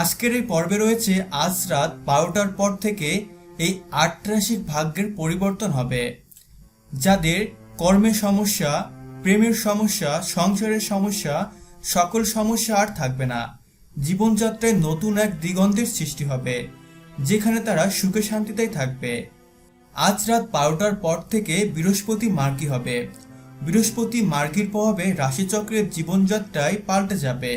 আজকের এই পর্বে রয়েছে আজ রাত বারোটার পর থেকে এই আট রাশির ভাগ্যের পরিবর্তন হবে। যাদের কর্মের সমস্যা, প্রেমের সমস্যা, সংসারের সমস্যা, সকল সমস্যা আর থাকবে না। জীবনযাত্রায় নতুন এক দিগন্তের সৃষ্টি হবে, যেখানে তারা সুখে শান্তিতেই থাকবে। আজ রাত বারোটার পর থেকে বৃহস্পতি মার্গী হবে। বৃহস্পতি মার্গীর প্রভাবে রাশিচক্রের জীবনযাত্রায় পাল্টে যাবে।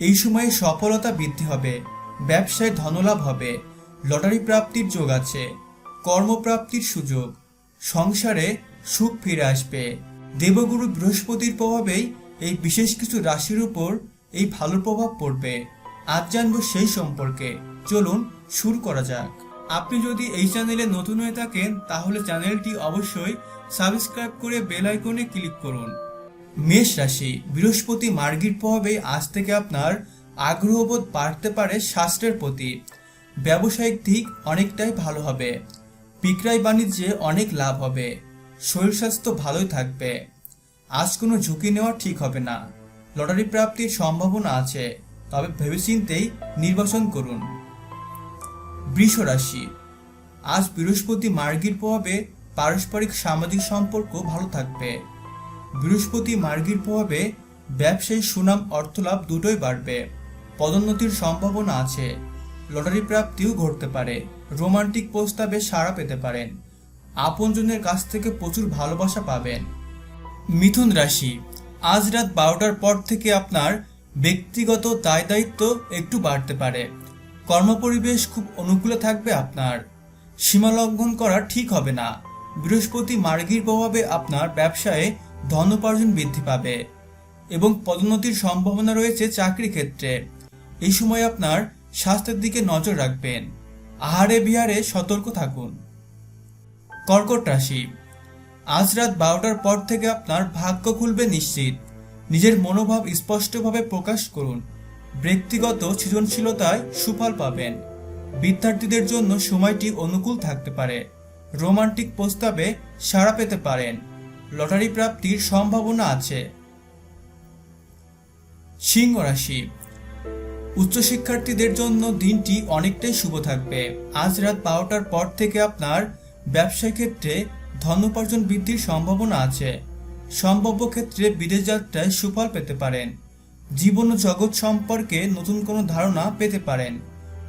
এই সময়ে সফলতা বৃদ্ধি হবে, ব্যবসায় ধনলাভ হবে, লটারি প্রাপ্তির যোগ আছে, কর্মপ্রাপ্তির সুযোগ, সংসারে সুখ ফিরে আসবে। দেবগুরু বৃহস্পতির প্রভাবেই এই বিশেষ কিছু রাশির উপর এই ভালো প্রভাব পড়বে। আজ জানব সেই সম্পর্কে। চলুন শুরু করা যাক। আপনি যদি এই চ্যানেলে নতুন হয়ে থাকেন, তাহলে চ্যানেলটি অবশ্যই সাবস্ক্রাইব করে বেল আইকনে ক্লিক করুন। মেষ রাশি, বৃহস্পতি মার্গীর প্রভাবে আজ থেকে আপনার আগ্রহবোধ বাড়তে পারে স্বাস্থ্যের প্রতি। ব্যবসায়িক দিক অনেকটাই ভালো হবে। বিক্রয় বাণিজ্যে অনেক লাভ হবে। শরীর স্বাস্থ্য ভালোই থাকবে। আজ কোনো ঝুঁকি নেওয়া ঠিক হবে না। লটারি প্রাপ্তির সম্ভাবনা আছে। তবে ভেবেচিন্তেই নির্বাচন করুন। বৃষ রাশি, আজ বৃহস্পতি মার্গীর প্রভাবে পারস্পরিক সামাজিক সম্পর্ক ভালো থাকবে। বৃহস্পতি মার্গীর প্রভাবে ব্যবসায়ী সুনাম অর্থলাভ দুটোই বাড়বে। পদোন্নতির সম্ভাবনা আছে। লটারি প্রাপ্তিও ঘটতে পারে। রোমান্টিক প্রস্তাবে সাড়া পেতে পারেন। আপনজনের কাছ থেকে প্রচুর ভালোবাসা পাবেন। মিথুন রাশি, আজ রাত বারোটার পর থেকে আপনার ব্যক্তিগত দায় দায়িত্ব একটু বাড়তে পারে। কর্মপরিবেশ খুব অনুকূলে থাকবে আপনার। সীমা লঙ্ঘন করা ঠিক হবে না। বৃহস্পতি মার্গীর প্রভাবে আপনার ব্যবসায়ে ধন উপার্জন বৃদ্ধি পাবে এবং পদোন্নতির সম্ভাবনা রয়েছে চাকরি ক্ষেত্রে। এই সময় আপনার স্বাস্থ্যের দিকে নজর রাখবেন। আহারে বিহারে সতর্ক থাকুন। কর্কট রাশি। আজ রাত বারোটার পর থেকে আপনার ভাগ্য খুলবে নিশ্চিত। নিজের মনোভাব স্পষ্টভাবে প্রকাশ করুন। ব্যক্তিগত সৃজনশীলতায় সুফল পাবেন। বিদ্যার্থীদের জন্য সময়টি অনুকূল থাকতে পারে। রোমান্টিক প্রস্তাবে সাড়া পেতে পারেন। লটারি প্রাপ্তির সম্ভাবনা আছে। সিংহ রাশি। উচ্চশিক্ষার্থীদের জন্য দিনটি অনেকটাই শুভ থাকবে। আজ রাত বারোটার পর থেকে আপনার ব্যবসা ক্ষেত্রে ধন উপার্জন বৃদ্ধির সম্ভাবনা আছে। সম্ভাব্য ক্ষেত্রে বিদেশ যাত্রায় সুফল পেতে পারেন। জীবন ও জগৎ সম্পর্কে নতুন কোনো ধারণা পেতে পারেন।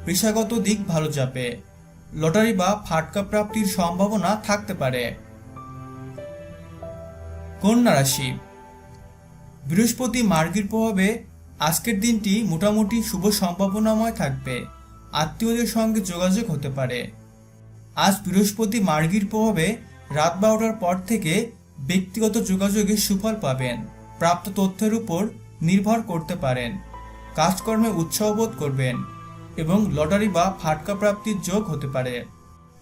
পেশাগত দিক ভালো যাবে। লটারি বা ফাটকা প্রাপ্তির সম্ভাবনা থাকতে পারে। কন্যা রাশি। বৃহস্পতি মার্গীর প্রভাবে আজকের দিনটি মোটামুটি শুভ সম্ভাবনাময় থাকবে। আত্মীয়দের সঙ্গে যোগাযোগ হতে পারে। আজ বৃহস্পতি মার্গীর প্রভাবে রাত বারোটার পর থেকে ব্যক্তিগত যোগাযোগে সুফল পাবেন। প্রাপ্ত তথ্যের উপর নির্ভর করতে পারেন। কাজকর্মে উৎসাহ বোধ করবেন এবং লটারি বা ফাটকা প্রাপ্তির যোগ হতে পারে।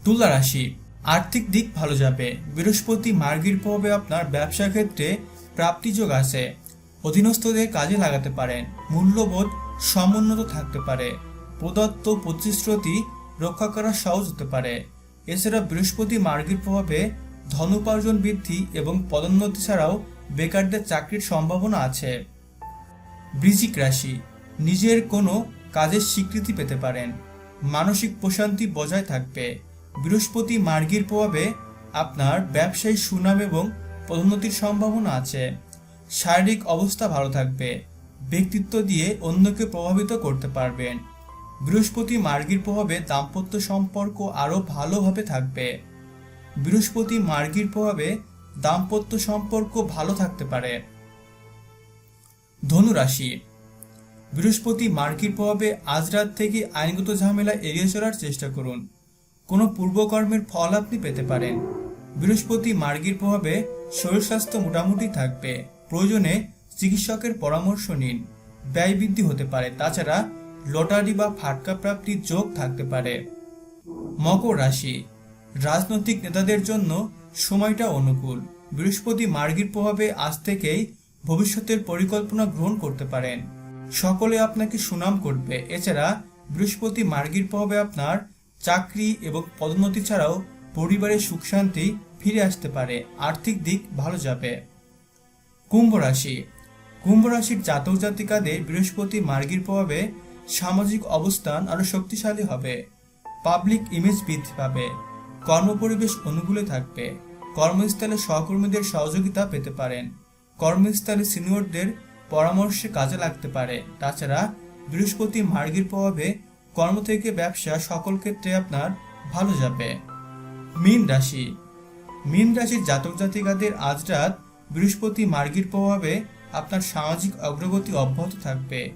তুলা রাশি। আর্থিক দিক ভালো যাবে। বৃহস্পতি মার্গীর প্রভাবে আপনার ব্যবসা ক্ষেত্রে প্রাপ্তিযোগ আছে। অধীনস্থদের কাজে লাগাতে পারেন। মূল্যবোধ সমুন্নত থাকতে পারে। প্রদত্ত প্রতিশ্রুতি রক্ষা করা সহজ হতে পারে। এছাড়া বৃহস্পতি মার্গীর প্রভাবে ধন উপার্জন বৃদ্ধি এবং পদোন্নতি ছাড়াও বেকারদের চাকরির সম্ভাবনা আছে। বৃশ্চিক রাশি, নিজের কোনো কাজের স্বীকৃতি পেতে পারেন। মানসিক প্রশান্তি বজায় থাকবে। বৃহস্পতি মার্গীর প্রভাবে আপনার ব্যবসায়ী সুনাম এবং পদোন্নতির সম্ভাবনা আছে। শারীরিক অবস্থা ভালো থাকবে। ব্যক্তিত্ব দিয়ে অন্যকে প্রভাবিত করতে পারবেন। বৃহস্পতি মার্গীর প্রভাবে দাম্পত্য সম্পর্ক আরও ভালোভাবে থাকবে। বৃহস্পতি মার্গীর প্রভাবে দাম্পত্য সম্পর্ক ভালো থাকতে পারে। ধনু রাশি বৃহস্পতি মার্গীর প্রভাবে আজ রাত থেকে আইনগত ঝামেলা এড়িয়ে চলার চেষ্টা করুন। কোনো পূর্বকর্মের ফল আপনি পেতে পারেন। বৃহস্পতি মার্গীর প্রভাবে শরীর স্বাস্থ্য মোটামুটি থাকবে। প্রয়োজনে চিকিৎসকের পরামর্শ নিন। ব্যয় বৃদ্ধি হতে পারে। তাছাড়া লটারি বা ফাটকা প্রাপ্তির যোগ থাকতে পারে। মকর রাশি। রাজনৈতিক নেতাদের জন্য সময়টা অনুকূল। বৃহস্পতি মার্গীর প্রভাবে আজ থেকেই ভবিষ্যতের পরিকল্পনা গ্রহণ করতে পারেন। সকলে আপনাকে সুনাম করবে। এছাড়া বৃহস্পতি মার্গীর প্রভাবে আপনার চাকরি এবং পদোন্নতি ছাড়াও পরিবারের সুখ শান্তি ফিরে আসতে পারে, আর্থিক দিক ভালো যাবে। কুম্ভ রাশি। কুম্ভ রাশির জাতক জাতিকাদের বৃহস্পতি মার্গীর প্রভাবে সামাজিক অবস্থান আরও শক্তিশালী হবে। পাবলিক ইমেজ বৃদ্ধি পাবে। কর্মপরিবেশ অনুকূলে থাকবে। কর্মস্থলে সহকর্মীদের সহযোগিতা পেতে পারেন। কর্মস্থলে সিনিয়রদের পরামর্শে কাজে লাগতে পারে। তাছাড়া বৃহস্পতি মার্গের প্রভাবে কর্ম থেকে ব্যবসা সকল ক্ষেত্রে আপনার ভালো যাবে। মীন রাশি। মীন রাশির জাতক জাতিকাদের আজ রাত বৃহস্পতি মার্গীর প্রভাবে আপনার সামাজিক অগ্রগতি অব্যাহত থাকবে।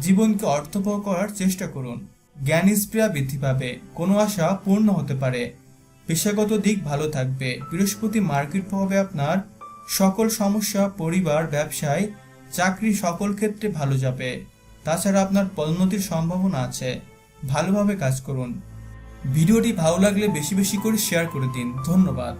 জীবনকে অর্থবহ করার চেষ্টা করুন। জ্ঞান স্প্রিয়া বৃদ্ধি পাবে। কোনো আশা পূর্ণ হতে পারে। পেশাগত দিক ভালো থাকবে। বৃহস্পতি মার্গীর প্রভাবে আপনার সকল সমস্যা, পরিবার, ব্যবসায়, চাকরি সকল ক্ষেত্রে ভালো যাবে। তাছাড়া আপনার পদোন্নতির সম্ভাবনা আছে। ভালোভাবে কাজ করুন। ভিডিওটি ভালো লাগলে বেশি বেশি করে শেয়ার করে দিন। ধন্যবাদ।